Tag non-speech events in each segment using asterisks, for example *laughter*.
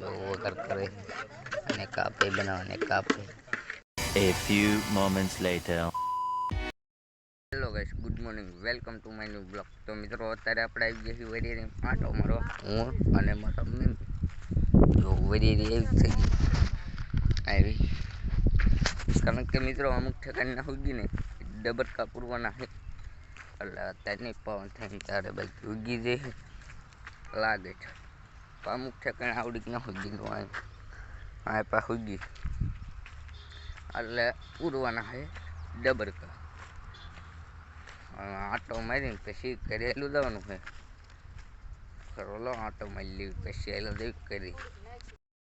વગર કરે અને કાપે બનાવવાને કાપે A few moments later. Hello guys good morning welcome to my new blog તો મિત્રો અત્યારે આપણે આવી ગયા છીએ વેરિયરી આંટો મારો હું અને મારા મમ્મી. જો વેરિયરી એવી થઈ ગઈ. આવી. કારણ કે મિત્રો અમુક ઠેકાણે ઉગી ને ડબરકા પૂરવાના છે. એટલે અત્યારે નહીં પવન થઈને ત્યારે બાઈક ઉગી જાય લાગે છે. અમુક ઠેકાણે આવડી ન ઉગી તો આ પા ઉગી એટલે પૂરવાના છે ડબરકા આટો મારીને પછી કરેલું દવાનું છે કરોલો આટો મારી લેવી પછી એલો દેવી કરી.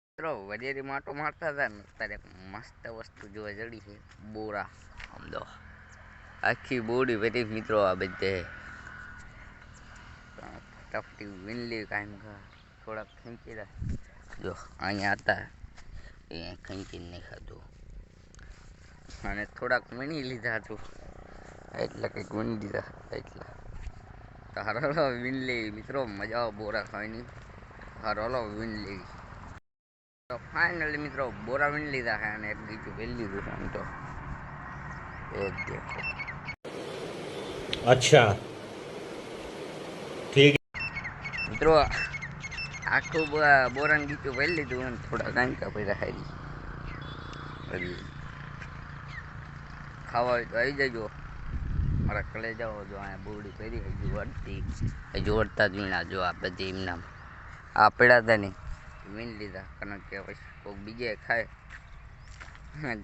મિત્રો વડેરીમાં આટો મારતા હતા ને ત્યારે મસ્ત વસ્તુ જોવા જડી છે બોરા. દો આખી બોડી ભરી મિત્રો આ બધે. તપટી, વિનલી કાંઈ થોડાક ખેંચી ખેંચેલા. જો અહીંયા હતા. એ ખેંચીને નહીં ખાધું અને થોડાક વીણી લીધા હતું એટલે કંઈક વીણી લીધા એટલે. હરોલો વીણ લેવી. મિત્રો મજા આવે બોરા ખાવાની. હલો વીણ લેવી. તો ફાઇનલી મિત્રો બોરા વીણ લીધા છે અને એક બીજું વેલી લીધું છે આમ તો. એ દેખો. અચ્છા. મિત્રો આખું બ- ગીતું વેલી લીધું અને થોડા ગાંકા પડ્યા હારી ખાવા હોય તો આવી જજો. મારા કલે જાઓ જો અહીંયા બોરડી પહેરી હજુ વળતી. હજુ વળતા જ વીણા જો આ બધી એમના આ પડ્યા હતા નહીં વીણ લીધા, કારણ કે પછી કોઈક બીજે ખાય.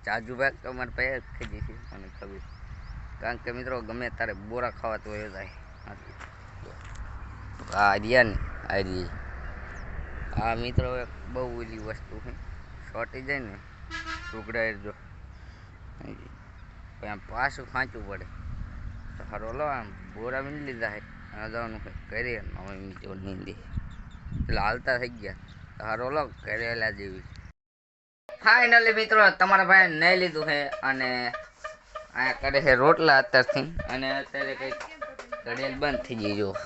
ચાજુ ભાગ તો અમારે પહેલાં જ ખાઈ જશે મને ખબર. કારણ કે મિત્રો ગમે તારે બોરા ખાવા તો એ થાય આ રહ્યા ને, આ રહી આ મિત્રો એક બહુ ઓલી વસ્તુ છે. શોર્ટી જાય ને ટુકડા જો. આમ પાછું ખાંચવું પડે. તો હરોલો આમ બોરા બી લીધા છે. અને જવાનું છે કરીએ હવે મિત્રો નીંદી એટલે હાલતા થઈ ગયા. તો હરોલો કરેલા જેવી. ફાઇનલી મિત્રો, તમારા ભાઈ નહીં લીધું છે અને અહીંયા કરે છે રોટલા અત્યારથી. અને અત્યારે કંઈક ઘડિયાળ બંધ થઈ ગઈ જો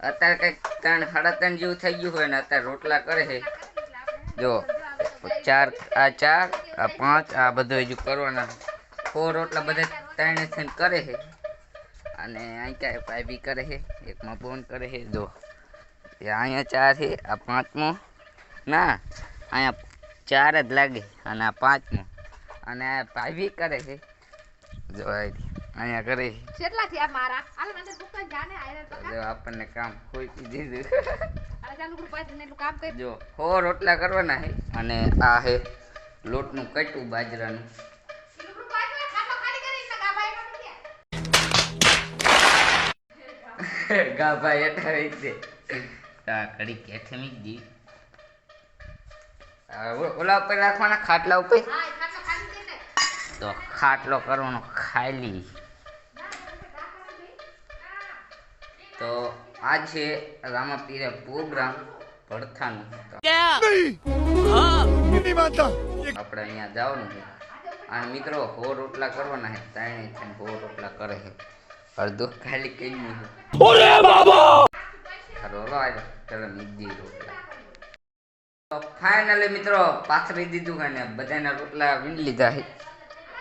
અત્યારે કંઈક ત્રણ, સાડા ત્રણ જેવું થઈ ગયું હોય ને અત્યારે રોટલા કરે છે. જો, ચાર, આ ચાર, આ પાંચ, આ બધું હજુ કરવાના. ફોર રોટલા બધા ત્રણે થઈને કરે છે. અને અહીં ક્યાં ભાઈ બી કરે છે, એકમાં ફોન કરે છે. જો અહીંયા ચાર છે, આ પાંચમો. ના, અહીંયા ચાર જ લાગે અને આ પાંચમો. અને ભાઈ બી કરે છે. જો. અહીંયા કરી. કેટલા થયા મારા. હાલ અંદર દુકાન જાને આયરન પકા જો આપણને કામ કોઈ દીધું અરે ચાલુ પાસે ને કામ કરી. જો હો રોટલા કરવાના હે અને આ હે લોટનું કટું બાજરાનું. ગાભાઈ રહી છે આ કડી કેઠે મી દી ઓલા ઉપર રાખવાના ખાટલા ઉપર? તો ખાટલો કરવાનો ખાલી. તો આ છે રામાપીરે પ્રોગ્રામ ભડથાનું આપણે અહીંયા જવાનું છે. અને મિત્રો હો રોટલા કરવાના છે. ત્રણે ત્રણ હો રોટલા કરે છે. અડધો ખાલી કઈ નહીં ખરો લો આજે ચાલો રોટલા. તો ફાઇનલી મિત્રો પાથરી દીધું અને ને બધાના રોટલા વીણ લીધા છે.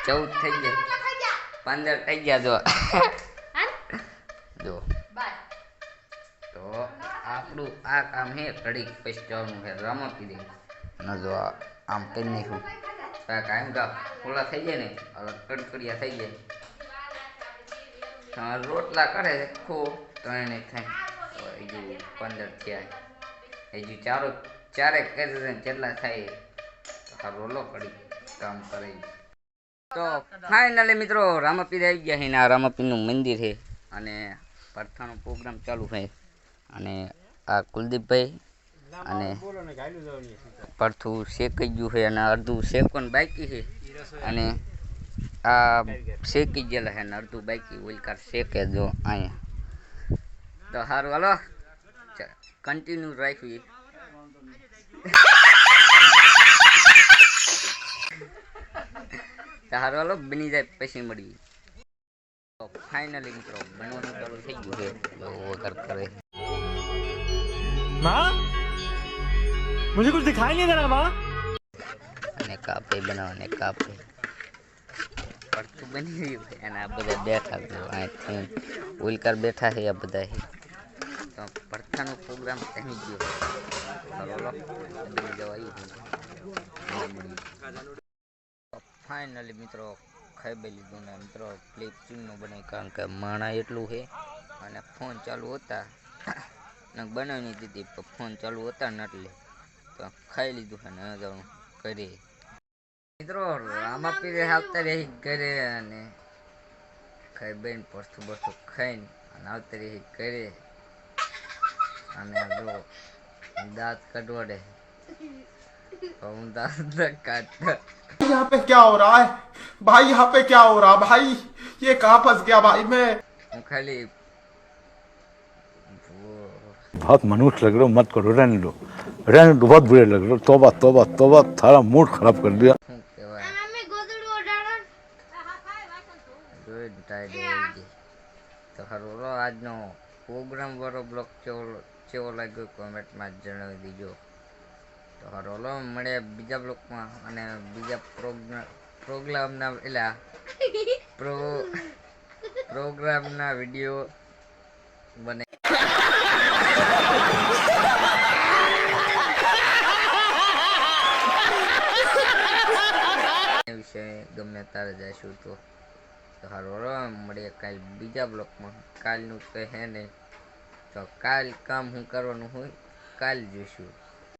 ચૌદ થઈ ગયા. પંદર થઈ ગયા જો. જો. આપણું આ કામ હે ઘડી પછી જવાનું છે રમો કીધી. ન જો આમ કરી નાખ્યું. આ કાયમ કા ખોલા થઈ જાય ને હવે કડકડિયા થઈ જાય. હા, રોટલા કરે ખો ત્રણે થાય. હજુ પંદર થયા. હજુ ચારો ચારેક કરી ને જેટલા થાય આ રોલો કડી કામ કરે તો ફાઇનલી મિત્રો રામાપીર આવી ગયા છે ને આ રામાપીરનું મંદિર છે. અને પરથાનો પ્રોગ્રામ ચાલુ છે. અને આ કુલદીપભાઈ અને પરથું શેકાઈ ગયું છે અને અડધું શેકવાનું બાકી છે. અને આ શેકી ગયેલા છે અને અડધું બાકી ઓલકાર શેકે જો અહીંયા. તો સારું હાલો. કન્ટિન્યુ રાખ્યું તો સારું હાલો બની જાય પછી મળીએ. ફાઇનલી મિત્રો બનવાનું ચાલુ થઈ ગયું છે. વગર કરે. માં मुझे कुछ दिखाई नहीं दे रहा माँ અને કાપે બનાવવાને કાપે પડતું બની ગયું છે અને આ બધા બેઠા છે અહીંથી ઉલકર બેઠા છે આ બધા તો પડથાનો પ્રોગ્રામ થઈ ગયો ચાલો બની જવાય ફાઇનલી મિત્રો ખાઈ બે લીધું ને મિત્રો ક્લિપ ચીનનું બનાવી કારણ કે માણા એટલું છે અને ફોન ચાલુ હતા ને બનાવી નહીં દીધી પણ ફોન ચાલુ હતા ને એટલે તો ખાઈ લીધું છે ને હવે જાઉં ઘરે મિત્રો આમાં પીરે આવતા રહી ઘરે અને ખાઈ બેન પસ્તું બસ્તું ખાઈને અને આવતા રહી ઘરે અને આ જો દાંત કટવડે તો હું દાંત ન કાઢતા यहाँ पे क्या हो रहा है भाई यहाँ पे क्या हो रहा है भाई ये कहाँ फंस गया भाई मैं હું ખાલી वो बहुत मनुष्य लग रहे हो मत करो रहने दो रहने दो बहुत बुरे लग रहे हो तोबा तोबा तोबा थारा मूड खराब कर दिया શું કહેવાય મમ્મી ગોદડું ઓઢાડો જોઈને ટાઈડ આવી ગઈ તો હારું લો આજનો પ્રોગ્રામ વાળો બ્લોગ કેવો કેવો લાગ્યો કોમેન્ટમાં જણાવી દીજો તો હારું લો મળે બીજા બ્લોગમાં અને બીજા પ્રોગ્રામ પ્રોગ્રામના એલા *laughs* પ્રો પ્રોગ્રામના વિડીયો બને એ વિશે ગમે તારે જઈશું તો. સારું મળીએ કાલ બીજા બ્લોકમાં. કાલનું તો હે નહીં. તો કાલ કામ હું કરવાનું હોય, કાલ જોઈશું